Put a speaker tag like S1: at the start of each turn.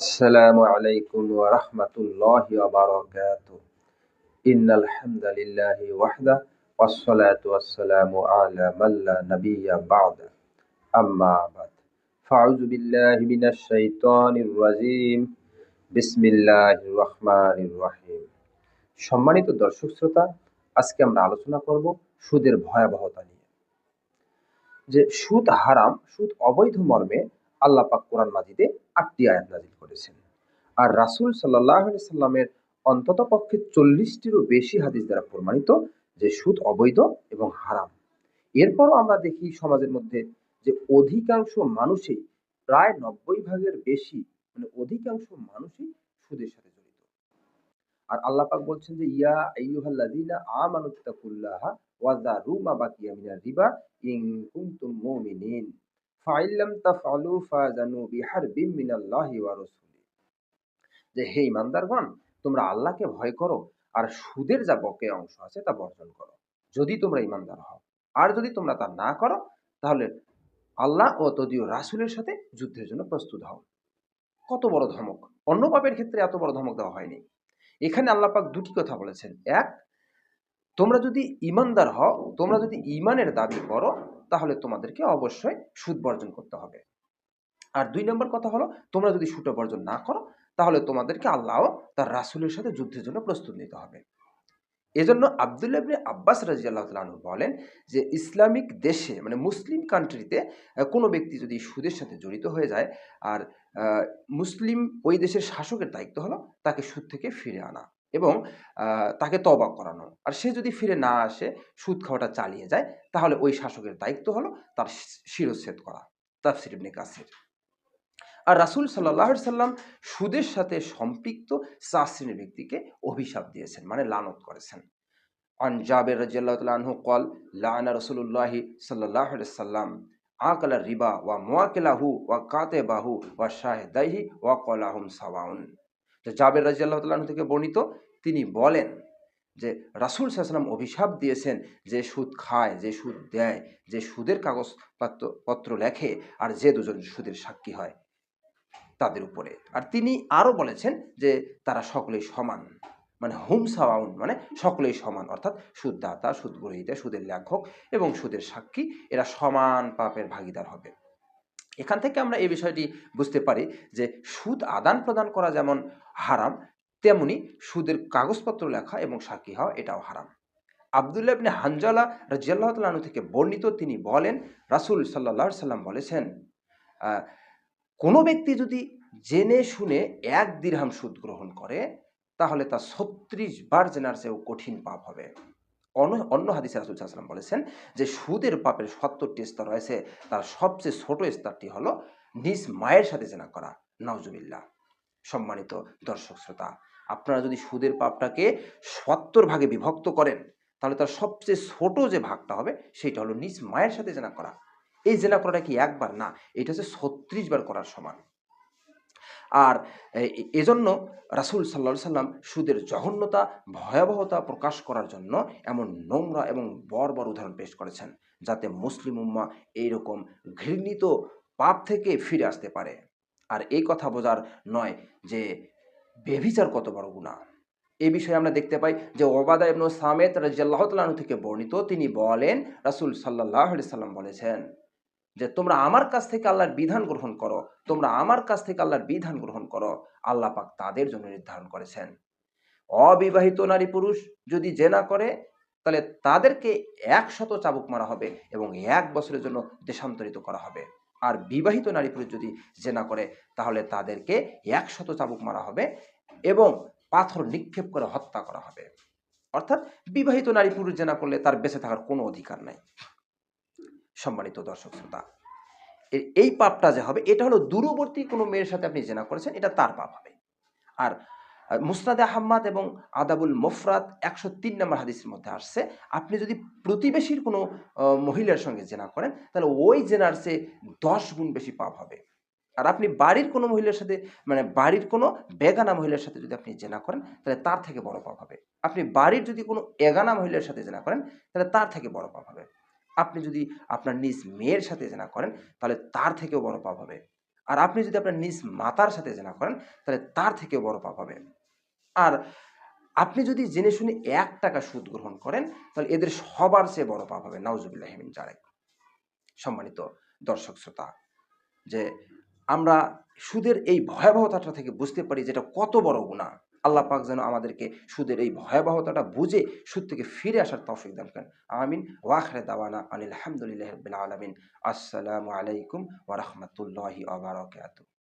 S1: আসসালামু আলাইকুম ওয়া রাহমাতুল্লাহি ওয়া বারাকাতুহু। ইন্নাল হামদালিল্লাহি ওয়াহদা ওয়াস সালাতু ওয়াস সালামু আলা মান লা নাবিয়্যা বা'দা। আম্মা বা'দ। ফাউযু বিল্লাহি মিনাশ শাইতানির রাজীম। বিসমিল্লাহির রহমানির রহিম। সম্মানিত দর্শক শ্রোতা, আজকে আমরা আলোচনা করব সুদের ভয়াবহতা নিয়ে। যে সুদ হারাম, সুদ অবৈধ মর্মে আল্লাহ পাক কোরআন মাজিদে আটটি আয়াত নাজিল করেছেন। আর রাসূল সাল্লাহ সাল্লামের অন্তত পক্ষে চল্লিশটিরও বেশি হাদিস দ্বারা প্রমাণিত যে সুদ অবৈধ এবং হারাম। এরপরও আমরা দেখি সমাজের মধ্যে যে অধিকাংশ মানুষই প্রায় নব্বই ভাগের বেশি মানে অধিকাংশ মানুষই সুদের সাথে জড়িত। আর আল্লাহ পাক বলছেন যে, ইয়া আইয়ুহাল্লাযীনা আমানুত্তাকুল্লাহা ওয়া যারু মা বাকিয়া মিনার রিবা ইন কুনতুম মুমিনিন। ফাইল্লাম তাফআলু ফাযানু বিহারবিম মিনাল্লাহি ওয়া রাসূলি। যে হে ইমানদারগণ, তোমরা আল্লাহকে ভয় করো আর সুদের যা বকে অংশ আছে তা বর্জন করো। যদি তোমরা ইমানদার হও, আর যদি তোমরা তা না করো, তাহলে আল্লাহ ও তদীয় রাসূলের সাথে যুদ্ধের জন্য প্রস্তুত হও। কত বড় ধমক! অন্য পাপের ক্ষেত্রে এত বড় ধমক দেওয়া হয়নি। এখানে আল্লাহ পাক দুটি কথা বলেছেন। এক, তোমরা যদি ইমানদার হও, তোমরা যদি ইমানের দাবি করো তাহলে তোমাদেরকে অবশ্যই সুদ বর্জন করতে হবে। আর দুই নম্বর কথা হলো, তোমরা যদি সুদ বর্জন না করো, তাহলে তোমাদেরকে আল্লাহ তার রাসুলের সাথে যুদ্ধের জন্য প্রস্তুত নিতে হবে। এজন্য আবদুল্লাহ ইবনে আব্বাস রাজিয়াল্লাহ তালু বলেন যে, ইসলামিক দেশে মানে মুসলিম কান্ট্রিতে কোনো ব্যক্তি যদি সুদের সাথে জড়িত হয়ে যায়, আর মুসলিম ওই দেশের শাসকের দায়িত্ব হলো তাকে সুদ থেকে ফিরে আনা। এবং তাকে তবা করানো। আর সে যদি ফিরে না আসে, সুদ খাওয়াটা চালিয়ে যায়, তাহলে ওই শাসকের দায়িত্ব হলো তার শিরচ্ছেদ করা। তাফসির ইবনে কাসির। আর রাসুল সাল্লাহ সাল্লাম সুদের সাথে সম্পৃক্ত চার শ্রেণির ব্যক্তিকে অভিশাপ দিয়েছেন মানে লানত করেছেন। আন জাবের রাজিয়াল্লাহ কল লানা রসুল্লাহি সাল্লাহ সাল্লাম, আকালা রিবা ওয়া মোয়াকেলাহু ওয়া কাতে বাহু ওয়া শাহেদাইহি ওয়া কলাহুম সাওয়াউন। জাবের রাজিয়াল্লাহ তাল্লাহ থেকে বর্ণিত, তিনি বলেন যে রাসুল সাল্লাম অভিশাপ দিয়েছেন যে সুদ খায়, যে সুদ দেয়, যে সুদের কাগজ পত্র লেখে আর যে দুজন সুদের সাক্ষী হয় তাদের উপরে। আর তিনি আরও বলেছেন যে তারা সকলেই সমান মানে হুম সাওয়াউন মানে সকলেই সমান, অর্থাৎ সুদদাতা সুদ গ্রহীতা সুদের লেখক এবং সুদের সাক্ষী, এরা সমান পাপের ভাগিদার হবে। এখান থেকে আমরা এই বিষয়টি বুঝতে পারি যে সুদ আদান প্রদান করা যেমন হারাম, তেমনি সুদের কাগজপত্র লেখা এবং সাক্ষী হওয়া এটাও হারাম। আবদুল্লাহ ইবনে হানজালা রাজিয়াল্লাহ থেকে বর্ণিত তিনি বলেন, রাসুল সাল্লাহ সাল্লাম বলেছেন কোনো ব্যক্তি যদি জেনে শুনে এক দীর্হাম সুদ গ্রহণ করে, তাহলে তা ছত্রিশ বার জেনার চেয়েও কঠিন পাপ হবে। অন্য হাদিসে রাসুল সাল্লাম বলেছেন যে সুদের পাপের সত্তরটি স্তর রয়েছে, তার সবচেয়ে ছোট স্তরটি হলো নিজ মায়ের সাথে জেনা করা। নওজুবিল্লা সম্মানিত দর্শক শ্রোতা, আপনারা যদি সুদের পাপটাকে সত্তর ভাগে বিভক্ত করেন, তাহলে তার সবচেয়ে ছোট যে ভাগটা হবে, সেটা হলো নিজ মায়ের সাথে জেনা করা। এই জেনা করাটা কি একবার? না, এটা হচ্ছে ছত্রিশ বার করার সমান। আর এজন্য রাসুল সাল্লা সাল্লাম সুদের জঘন্যতা, ভয়াবহতা প্রকাশ করার জন্য এমন নোংরা এবং বর্বর উদাহরণ পেশ করেছেন, যাতে মুসলিম উম্মা এইরকম ঘৃণিত পাপ থেকে ফিরে আসতে পারে। আর এই কথা বোঝার নয় যে বেভিচার কত বড় গুণা এ বিষয়ে আমরা দেখতে পাই যে ওবাদা ইবনু সামেত রাজিয়াল্লাহ তালু থেকে বর্ণিত তিনি বলেন, রাসুল সাল্লাহ সাল্লাম বলেছেন যে তোমরা আমার কাছ থেকে আল্লাহর বিধান গ্রহণ করো, তোমরা আমার কাছ থেকে আল্লাহর বিধান গ্রহণ করো, আল্লাহ পাক তাদের জন্য নির্ধারণ করেছেন। অবিবাহিত নারী পুরুষ যদি জেনা করে, তাহলে তাদেরকে একশত চাবুক মারা হবে এবং এক বছরের জন্য দেশান্তরিত করা হবে। আর বিবাহিত নারী পুরুষ যদি জেনা করে, তাহলে তাদেরকে একশত চাবুক মারা হবে এবং পাথর নিক্ষেপ করে হত্যা করা হবে। অর্থাৎ বিবাহিত নারী পুরুষ জেনা করলে তার বেঁচে থাকার কোনো অধিকার নাই। সম্মানিত দর্শক শ্রোতা। এই পাপটা যে হবে, এটা হলো দূরবর্তী কোনো মেয়ের সাথে আপনি জেনা করেছেন, এটা তার পাপ হবে। আর মুসনাদে আহম্মদ এবং আদাবুল মফরাত একশো তিন নম্বর হাদিসের মধ্যে আসছে, আপনি যদি প্রতিবেশীর কোনো মহিলার সঙ্গে জেনা করেন, তাহলে ওই জেনার সে দশ গুণ বেশি পাপ হবে। আর আপনি বাড়ির কোনো মহিলার সাথে মানে বাড়ির কোনো বেগানা মহিলার সাথে যদি আপনি জেনা করেন, তাহলে তার থেকে বড় পাপ হবে। আপনি বাড়ির যদি কোনো এগানা মহিলার সাথে জেনা করেন, তাহলে তার থেকে বড় পাপ হবে। আপনি যদি আপনার নিজ মেয়ের সাথে জেনা করেন, তাহলে তার থেকেও বড় পাপ হবে।
S2: আর আপনি যদি আপনার নিজ মাতার সাথে জেনা করেন, তাহলে তার থেকেও বড় পাপ হবে। আর আপনি যদি জেনে শুনে এক টাকা সুদ গ্রহণ করেন, তাহলে এদের সবার চেয়ে বড় পাপ হবে। নাউজুবিল্লাহিমিন জারেক সম্মানিত দর্শক শ্রোতা, যে আমরা সুদের এই ভয়াবহতাটা থেকে বুঝতে পারি যেটা কত বড় গুণা আল্লাহ পাক যেন আমাদেরকে সুদের এই ভয়াবহতাটা বুঝে সুদ থেকে ফিরে আসার তৌফিক দান করেন। আমিন। ওয়াখরে দাওয়ানা আনিল আলহামদুলিল্লাহ আলমিন। আসসালামু আলাইকুম ওয়া রাহমাতুল্লাহি ওয়া বারাকাতুহু।